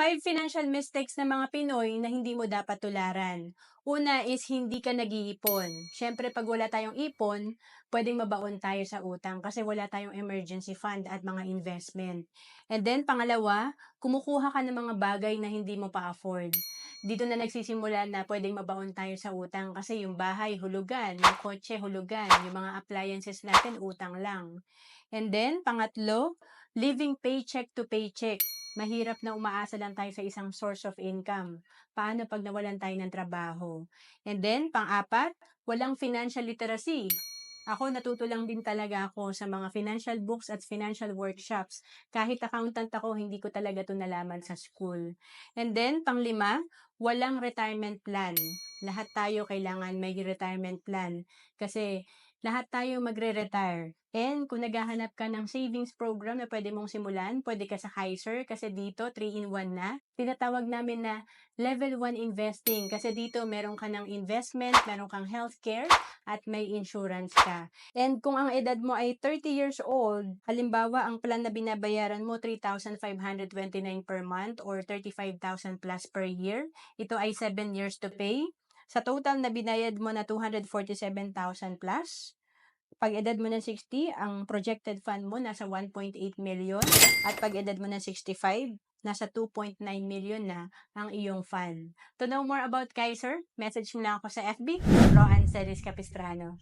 Five financial mistakes ng mga Pinoy na hindi mo dapat tularan. Una is hindi ka nag-iipon. Siyempre, pag wala tayong ipon, pwedeng mabaon tayo sa utang kasi wala tayong emergency fund at mga investment. And then, pangalawa, kumukuha ka ng mga bagay na hindi mo pa-afford. Dito na nagsisimula na pwedeng mabaon tayo sa utang kasi yung bahay, hulugan, yung kotse, hulugan, yung mga appliances natin, utang lang. And then, pangatlo, living paycheck to paycheck. Mahirap na umaasa lang tayo sa isang source of income. Paano pag nawalan tayo ng trabaho? And then, pang-apat, walang financial literacy. Ako, natuto lang din talaga ako sa mga financial books at financial workshops. Kahit accountant ako, hindi ko talaga to nalaman sa school. And then, panglima, walang retirement plan. Lahat tayo kailangan may retirement plan. Kasi lahat tayo magre-retire. And kung naghahanap ka ng savings program na pwede mong simulan, pwede ka sa Kaiser kasi dito 3-in-1 na. Tinatawag namin na level 1 investing kasi dito meron ka ng investment, meron kang healthcare, at may insurance ka. And kung ang edad mo ay 30 years old, halimbawa ang plan na binabayaran mo 3,529 per month or 35,000 plus per year, ito ay 7 years to pay. Sa total na binayad mo na 247,000 plus, pag edad mo ng 60, ang projected fund mo nasa 1.8 million at pag edad mo ng 65, nasa 2.9 million na ang iyong fund. To know more about Kaiser, message mo lang ako sa FB, Roan Celis Capistrano.